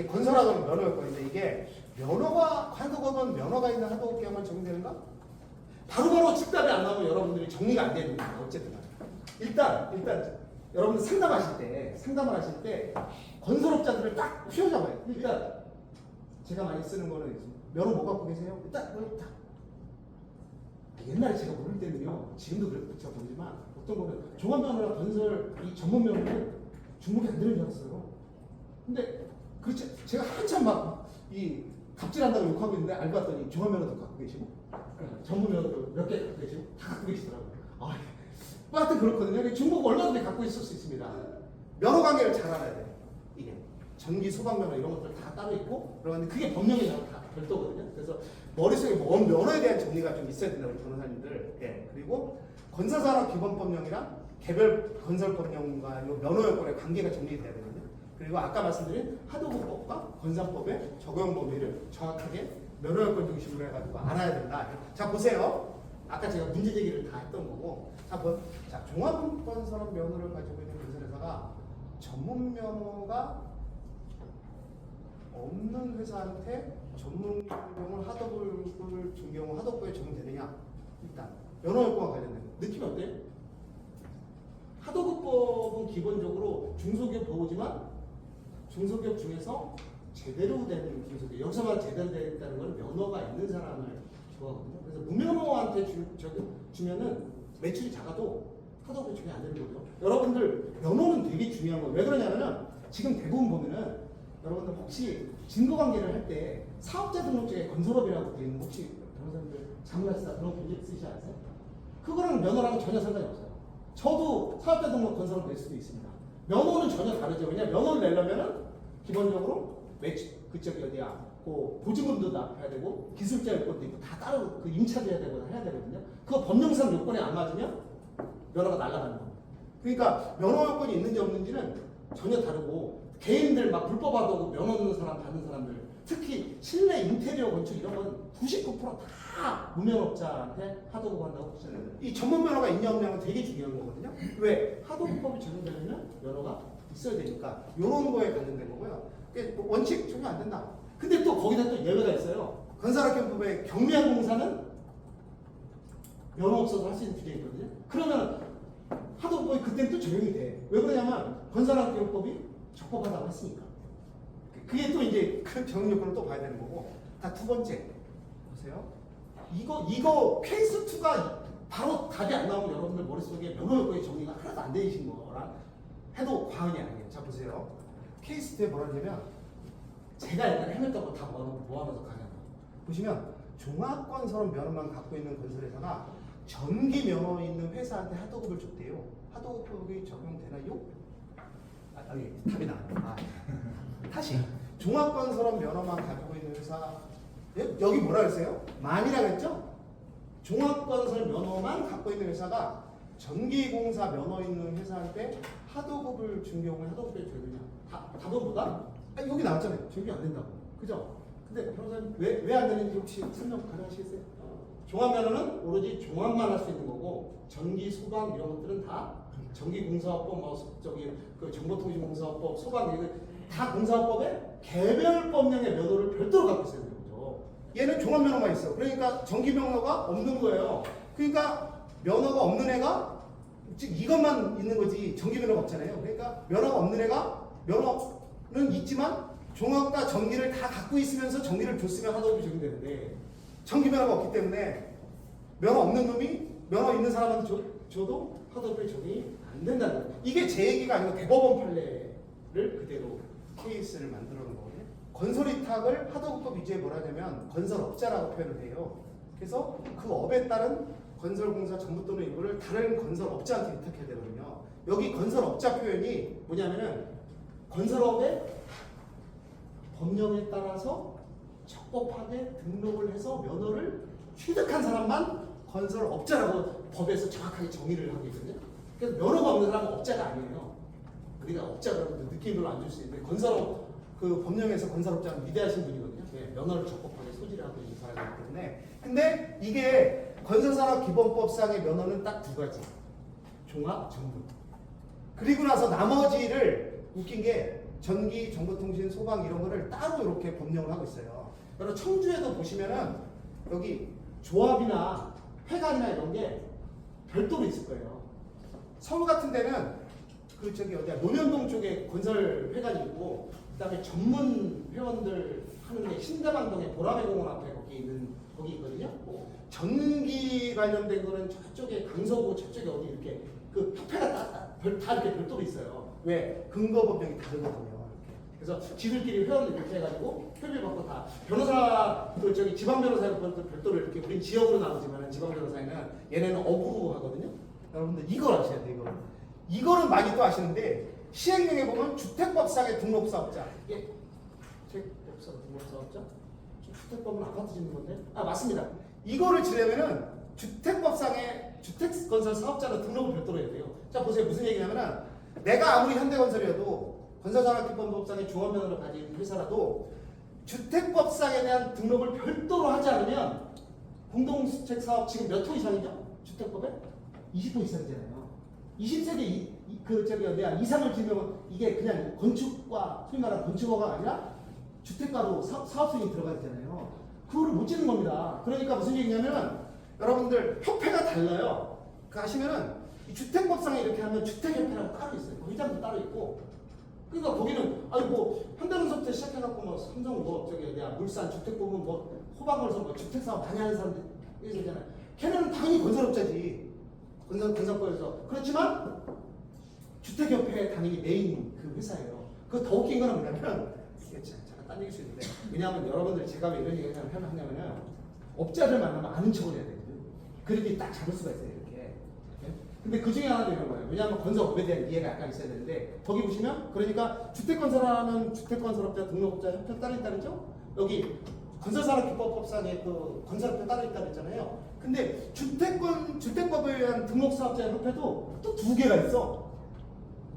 이게 건설하던 면허였거든요. 이게 면허가 하도급은 면허가 있는 하도급계약만 적용되는가? 바로바로 즉답이 안 나오면 여러분들이 정리가 안 되는 거예요. 어쨌든. 일단 일단 여러분들 상담하실 때 상담을 하실 때 건설업자들을 딱 휘어잡아요. 일단 제가 많이 쓰는 거는 면허 뭐 갖고 계세요? 딱 면허 딱 옛날에 제가 모를 때는요 지금도 그렇죠 보지만 어떤 거는 종합면허랑 건설 이 전문 면허는 중복이 안 알았어요. 근데 그렇지 제가 한참 막 이 갑질한다고 욕하고 있는데 알고 봤더니 종합면허도 갖고 계시고 전문 면허도 몇 개 갖고 계시고 다 갖고 계시더라고요. 아, 뭐 하여튼 그렇거든요. 중복 얼마든지 갖고 있을 수 있습니다. 면허 관계를 잘 알아야 돼요. 이게 전기 소방 면허 이런 것들 다 따로 있고 그러는데 그게 법령이랑 다 별도거든요. 그래서 머릿속에 뭔 면허에 대한 정리가 좀 있어야 된다고 변호사님들. 예. 그리고 건설산업 기본법령이랑 개별 건설법령과 요 면허 요건의 관계가 정리돼야 되거든요. 그리고 아까 말씀드린 하도급법과 건산법의 적용 범위를 정확하게 면허 요건 중심으로 해가지고 알아야 된다. 자 보세요. 아까 제가 문제 제기를 다 했던 거고. 자, 뭐, 자 종합건설업 면허를 가지고 있는 건설회사가 전문 면허가 없는 회사한테 전문 경영을 하도급을 준 경우 하도급에 적용되느냐? 일단 면허 요건과 관련된 거. 느낌이 어때요? 하도급법은 기본적으로 중소기업 보호지만 중소기업 중에서 제대로 된 중소기업 여기서만 제대로 됐다는 건 면허가 있는 사람을 좋아하거든요. 그래서 무면허한테 주, 저기 주면은 매출이 작아도 하도급이 적용 안 되는 거죠. 여러분들 면허는 되게 중요한 거예요. 왜 그러냐면은 지금 대부분 보면은 여러분들 혹시 증거관계를 할 때 사업자 등록증에 건설업이라고 되어 있는 거 혹시 변호사님들 그런 거 쓰지 않으세요? 그거랑 면허랑 전혀 상관이 없어요. 저도 사업자 등록 건설업 낼 수도 있습니다. 면허는 전혀 다르죠. 왜냐 면허를 내려면은 기본적으로 매출 그쪽이 어디야? 그 보증금도 납해야 되고 기술자 요건도 있고 다 따로 그 임차돼야 되거나 해야 되거든요. 그거 법령상 요건에 안 맞으면 면허가 날아가는 겁니다. 그러니까 면허 요건이 있는지 없는지는 전혀 다르고 개인들 막 불법 하도고 면허 없는 사람 받는 사람들 특히 실내 인테리어 건축 이런 건 99%다 무면허자한테 하도급 한다고 보시면 이 전문 면허가 있냐 없냐는 되게 중요한 거거든요. 왜 하도급법이 적용되려면 면허가 있어야 되니까 이런 거에 관련된 거고요. 뭐 원칙 적용 안 된다. 근데 또 거기다 또 예외가 있어요. 건설학교법의 경미한 공사는 면허 없어서 할 수 있는 규정이 있거든요. 그러면 하도법이 그때는 또 적용이 돼. 왜 그러냐면 건설학교법이 적법하다고 했으니까. 그게 또 이제 그 적용 요건을 또 봐야 되는 거고. 자, 두 번째. 보세요. 이거, 이거 케이스 2가 바로 답이 안 나오면 여러분들 머릿속에 면허 요건의 정리가 하나도 안 되신 거라 해도 과언이 아니에요. 자, 보세요. 케이스 2에 뭐라 하냐면 제가 옛날에 헤맸던 거다 모아놓아서 가냐. 보시면 종합건설업 면허만 갖고 있는 건설회사가 전기 면허 있는 회사한테 하도급을 줬대요. 하도급이 적용되나요? 아, 아니 답이 나. 아, 다시 종합건설업 면허만 가지고 있는 회사 예? 여기 뭐라 그랬어요? 만이라고 했죠? 종합건설 면허만 갖고 있는 회사가 전기공사 면허 있는 회사한테 하도급을 준 경우에 하도급에 되느냐? 다- 답은 뭐다? 아, 여기 나왔잖아요. 적용 안 된다고. 그죠? 근데 변호사님 왜왜 안 되는지 혹시 설명 가능하시겠어요? 종합 면허는 오로지 종합만 할 수 있는 거고 전기, 소방 이런 것들은 다 전기공사업법, 뭐 저기 그 정보통신공사업법, 소방 이거 다 공사업법에 개별 법령의 면허를 별도로 갖고 있어야 되는 거죠. 얘는 종합 면허만 있어. 그러니까 전기면허가 없는 거예요. 그러니까 면허가 없는 애가 즉 이것만 있는 거지 전기면허가 없잖아요. 그러니까 면허가 없는 애가 면허는 있지만 종합과 전기를 다 갖고 있으면서 전기를 줬으면 하도급이 적용되는데 전기면허가 없기 때문에 면허 없는 놈이 면허 있는 사람한테 줘, 줘도 하도급이 적용이 안 된다는 거예요. 이게 제 얘기가 아니고 대법원 판례를 그대로 케이스를 만들어. 건설 위탁을 하도급법 위주에 뭐라 하냐면 건설업자라고 표현을 해요. 그래서 그 업에 따른 건설공사 전부 또는 일부를 다른 건설업자한테 위탁해야 되거든요. 여기 건설업자 표현이 뭐냐면은 건설업의 법령에 따라서 적법하게 등록을 해서 면허를 취득한 사람만 건설업자라고 법에서 정확하게 정의를 하고 있거든요. 그래서 면허가 없는 사람은 업자가 아니에요. 우리가 업자라고 느낌이 별로 안 줄 수 있는데 건설업 그 법령에서 건설업자는 위대하신 분이거든요. 예, 면허를 적법하게 소지를 하고 사람이기 때문에 근데 이게 건설산업기본법상의 면허는 딱 두 가지 종합 전문 그리고 나서 나머지를 웃긴 게 전기, 정보통신, 소방 이런 거를 따로 이렇게 법령을 하고 있어요. 그리고 청주에도 보시면은 여기 조합이나 회관이나 이런 게 별도로 있을 거예요. 서울 같은 데는 그 저기 어디야 논현동 쪽에 건설 회관이 있고 그다음에 전문 회원들 하는 게 신대방동에 보라매 공원 앞에 거기 있는 거기 있거든요. 전기 관련된 거는 저쪽에 강서구 저쪽에 어디 이렇게 그 협회가 다, 다, 별, 다 이렇게 별도로 있어요. 왜 근거 법령이 다르거든요. 그래서 지들끼리 회원을 이렇게 해가지고 협의 받고 다 변호사 그 저기 지방 변호사는 별도- 별도로 이렇게 우린 지역으로 나오지만 지방 변호사에는 얘네는 어구로 하거든요. 여러분들 이걸 아셔야 돼요. 이거 이거는 많이 또 아시는데 시행령에 보면 주택법상의 등록사업자 이게 주택법사 등록사업자 주택법은 아파트 짓는 건데 아 맞습니다. 이거를 지려면은 주택법상의 주택건설 사업자는 등록을 별도로 해야 돼요. 자 보세요 무슨 얘기냐면은 내가 아무리 현대건설이어도 건설산업기본법상의 종합면허를 가진 회사라도 주택법상에 대한 등록을 별도로 하지 않으면 공동주택 사업 지금 몇 호 이상이죠? 주택법에 20호 이상이잖아요. 20세대 이, 이- 그 저기 어디야 이상을 지면 이게 그냥 건축과 소위 말하는 건축허가 아니라 주택가로 사, 사업성이 들어가 있잖아요. 그거를 못 짓는 겁니다. 그러니까 무슨 얘기냐면은 여러분들 협회가 달라요. 그 아시면은 이 주택법상에 이렇게 하면 주택협회라고 따로 있어요. 그 회장도 따로 있고. 그러니까 거기는 아니 뭐 현대건설부터 시작해갖고 뭐 삼성 뭐 저기 어디야 물산 주택 보면 뭐 호박건설 뭐 주택 사업 많이 하는 사람들 있잖아요. 걔네는 당연히 건설업자지. 건설 건설법에서 그렇지만 주택협회 당연히 메인 그 회사예요. 그 더 웃긴 거는 뭐냐면 이게 자- 잠깐 딴 얘기일 수 있는데 왜냐하면 여러분들 제가 왜 이런 얘기를 하냐면은 업자들 만나면 아는 척을 해야 되거든요. 그렇게 딱 잡을 수가 있어요 이렇게. 예? 근데 그 중에 하나도 이런 거예요. 왜냐하면 건설업에 대한 이해가 약간 있어야 되는데 거기 보시면 그러니까 주택건설하는 주택건설업자 등록업자 협회 따로 있다 그랬죠? 여기 건설산업기법법상에 그 건설업체 따로 있다 그랬잖아요. 근데 주택권 주택법에 의한 등록사업자 협회도 또 두 개가 있어.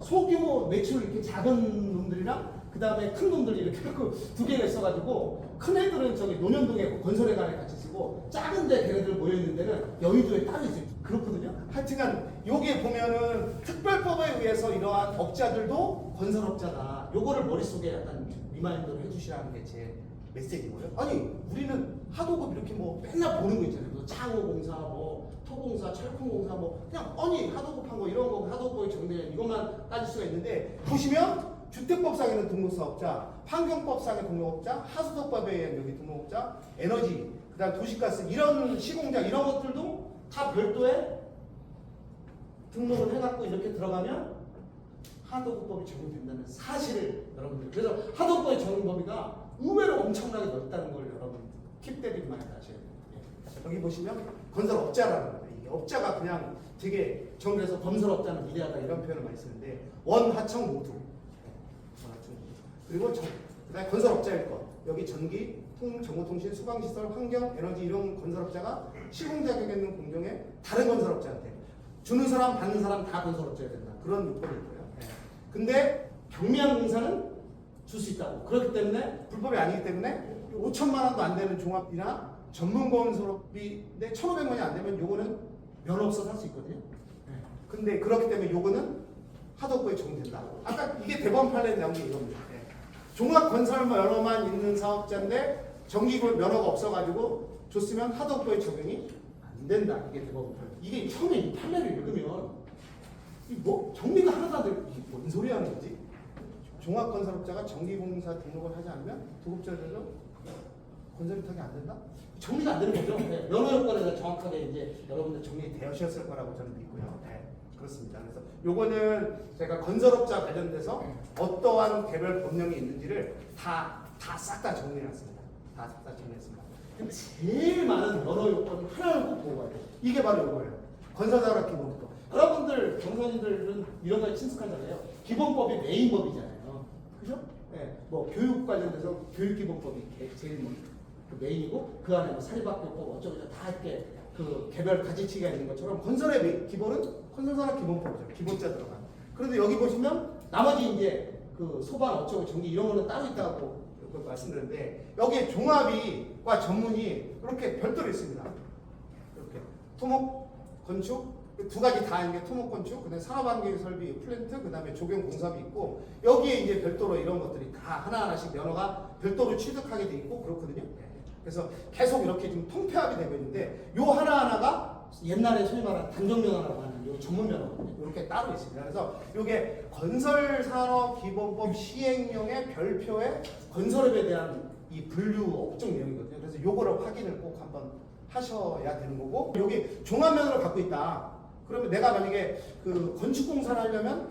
소규모 매출 이렇게 작은 놈들이랑 그 다음에 큰 놈들이 이렇게 그두 개가 있어가지고 큰 애들은 저기 논현동에 건설회관에 같이 쓰고 작은데 걔네들 모여 있는 데는 여의도에 따로 있어요. 그렇거든요. 하여튼간 여기에 보면은 특별법에 의해서 이러한 업자들도 건설업자다. 요거를 머릿속에 약간 리마인드를 해주시라는 게 제 메시지고요. 아니 우리는 하도급 이렇게 뭐 맨날 보는 거 있잖아요. 뭐 창호공사, 뭐 토공사, 철콩공사, 뭐 그냥 뻔히 하도급 한거 이런 거 하도급의 정대 이것만 따질 수가 있는데 보시면 주택법상에는 등록사업자, 환경법상의 등록업자, 하수도법에 의한 여기 등록업자, 에너지, 그다음 도시가스 이런 시공자 이런 것들도 다 별도의 등록을 해갖고 이렇게 들어가면 하도급법이 적용된다는 사실을 여러분들 그래서 하도급법의 적용 범위가 의외로 엄청나게 넓다는 걸 여러분 킵대들이 많이 아셔야 돼요. 예. 여기 보시면 건설업자라는 거예요. 이 업자가 그냥 되게 정부에서 건설업자는 위대하다 이런 표현을 많이 쓰는데 원하청 모두 원하청 모두 그리고 정, 그다음에 건설업자일 것 여기 전기, 통, 정보통신, 수방시설, 환경, 에너지 이런 건설업자가 시공 자격 있는 공정에 다른 건설업자한테 주는 사람 받는 사람 다 건설업자야 된다. 그런 요건이 있고요. 예. 근데 경미한 공사는 줄 수 있다고. 그렇기 때문에 불법이 아니기 때문에 5천만 원도 안 되는 종합이나 전문 건설업비인데 1,500원이 안 되면 요거는 면허 없어서 할 수 있거든요. 근데 그렇기 때문에 요거는 하도급에 적용된다. 아까 이게 대법원 판례에 나온 게 이겁니다. 예. 종합 건설 면허만 있는 사업자인데 정기구 면허가 없어가지고 줬으면 하도급에 적용이 안 된다. 이게 대법원 판례. 이게 처음에 이 판례를 읽으면 이뭐 정리가 하나도 안 되고 이게 뭔 소리 하는 거지? 종합 건설업자가 정기공사 등록을 하지 않으면 도급자들로 건설 위탁이 안 된다? 정리가 안 되는 거죠. 네. 면허 요건에 대해서 정확하게 이제 여러분들 정리 되셨을 거라고 저는 믿고요. 네, 그렇습니다. 그래서 요거는 제가 건설업자 관련돼서 어떠한 개별 법령이 있는지를 다 다 싹 다 정리해놨습니다. 다 싹 다 정리했습니다. 근데 제일 많은 면허 요건 하나를 꼭 보고 가야 돼요. 이게 바로 요거예요. 건설사라 기본법. 여러분들 경선인들은 이런 거에 친숙하잖아요. 기본법이 메인 법이잖아요. 그죠? 예. 뭐 교육 관련돼서 교육기본법이 개- 제일 뭐 그 메인이고 그 안에 뭐 사립학교법 어쩌고저쩌고 다 이렇게 그 개별 가지치기가 있는 것처럼 건설의 메- 기본은 건설사라 기본법이죠. 기본자 들어간. 그런데 여기 보시면 나머지 이제 그 소방 어쩌고 전기 이런 거는 따로 있다고 그 말씀드렸는데 여기에 종합이과 전문이 이렇게 별도로 있습니다. 이렇게 토목, 건축, 그두 가지 다 있는 게 토목 건축, 그다음에 산업환경 설비, 플랜트, 그다음에 조경 공사비 있고 여기에 이제 별도로 이런 것들이 다 하나 하나씩 면허가 별도로 취득하게 돼 있고 그렇거든요. 그래서 계속 이렇게 좀 통폐합이 되고 있는데 요 하나하나가 옛날에 소위 말하는 단종면허라고 하는 요 전문 면허거든요. 이렇게 따로 있습니다. 그래서 이게 건설산업기본법 시행령의 별표의 건설업에 대한 이 분류 업종 내용이거든요. 그래서 요거를 확인을 꼭 한번 하셔야 되는 거고 여기 종합면허를 갖고 있다. 그러면 내가 만약에 그 건축공사를 하려면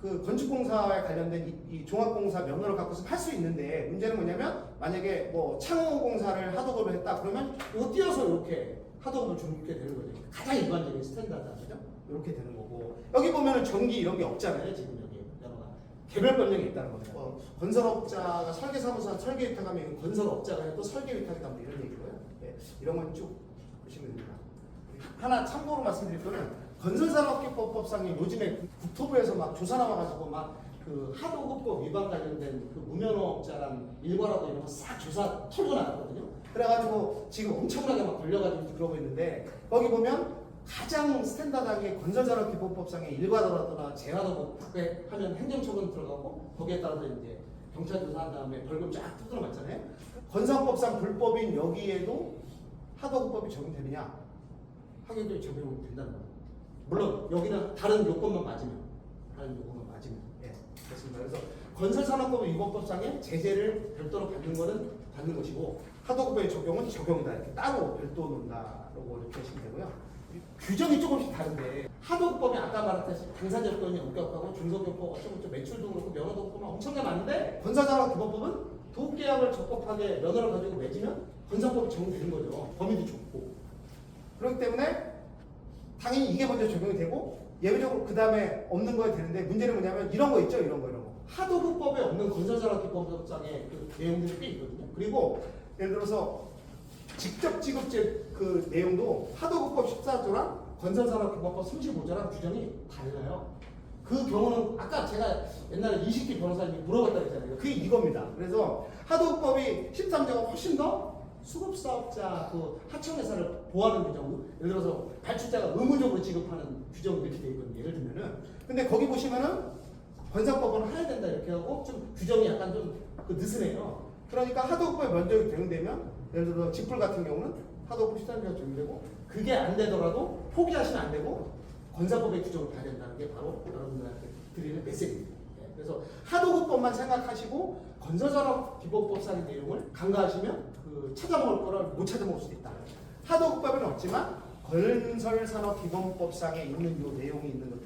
그 건축공사에 관련된 이, 이 종합공사 면허를 갖고서 할 수 있는데 문제는 뭐냐면 만약에 뭐 창호공사를 하도급을 했다 그러면 이거 띄어서 이렇게 하도급을 주게 되는 거죠. 가장 일반적인 스탠다드죠. 이렇게 되는 거고 여기 보면은 전기 이런 게 없잖아요. 지금 여기 면허가 개별 변경이 있다는 겁니다. 어, 건설업자가 설계사무소 설계 위탁하면 건설업자가 또 설계 위탁이다 뭐 이런 얘기고요. 예, 이런 건 쭉 보시면 됩니다. 하나 참고로 말씀드릴 거는 건설산업기법법상에 요즘에 국토부에서 막 조사 나 와가지고 막 그 하도급법 위반 관련된 그 무면허업자랑 일과라고 이런 거 싹 조사 털고 나왔거든요. 그래가지고 지금 엄청나게 막 걸려가지고 그러고 있는데 거기 보면 가장 스탠다드한 게 건설산업기법법상의 일과더라도나 재하도급에 하면 행정처분 들어가고 거기에 따라서 이제 경찰 조사한 다음에 벌금 쫙 뜯어 맞잖아요. 건설법상 불법인 여기에도 하도급법이 적용되느냐? 하기도 적용이 된다는 겁니다. 물론 여기는 다른 요건만 맞으면 다른 요건만 맞으면 예 그렇습니다. 그래서 건설산업법 위반법상에 제재를 별도로 받는 거는 받는 것이고 하도급의 적용은 적용이다 이렇게 따로 별도 논다라고 이렇게 하시면 되고요. 규정이 조금씩 다른데 하도급법이 아까 말했듯이 당사자권이 엄격하고 중소기업법 어쩌고저쩌고 매출도 그렇고 면허도 그렇고 막 엄청나게 많은데 건설산업기본법은 도급계약을 적법하게 면허를 가지고 맺으면 건설법이 적용되는 거죠. 범위도 좁고 그렇기 때문에 당연히 이게 먼저 적용이 되고 예외적으로 그 다음에 없는 거에 되는데 문제는 뭐냐면 이런 거 있죠 이런 거 이런 거. 하도급법에 없는 건설산업기법상의 그 내용들이 꽤 있거든요. 그리고 예를 들어서 직접 지급제 그 내용도 하도급법 14조랑 건설산업기법법 35조랑 규정이 달라요. 그 경우는 아까 제가 옛날에 이식기 변호사님이 물어봤다 그랬잖아요. 그게 이겁니다. 그래서 하도급법이 13조가 훨씬 더 수급 사업자 그 하청 회사를 보호하는 규정, 예를 들어서 발주자가 의무적으로 지급하는 규정이 이렇게 돼 있거든요. 예를 들면은. 근데 거기 보시면은 건설법은 해야 된다 이렇게 하고 좀 규정이 약간 좀 그 느슨해요. 그러니까 하도급법에 먼저 적용되면 예를 들어 지풀 같은 경우는 하도급 13조가 적용되고 그게 안 되더라도 포기하시면 안 되고 건설법의 규정을 봐야 된다는 게 바로 여러분들한테 드리는 메시지입니다. 예, 그래서 하도급법만 생각하시고 건설산업 기본법상의 내용을 간과하시면 그 찾아먹을 거를 못 찾아먹을 수도 있다. 하도급법은 없지만 건설산업 기본법상에 있는 요 내용이 있는 있거든요.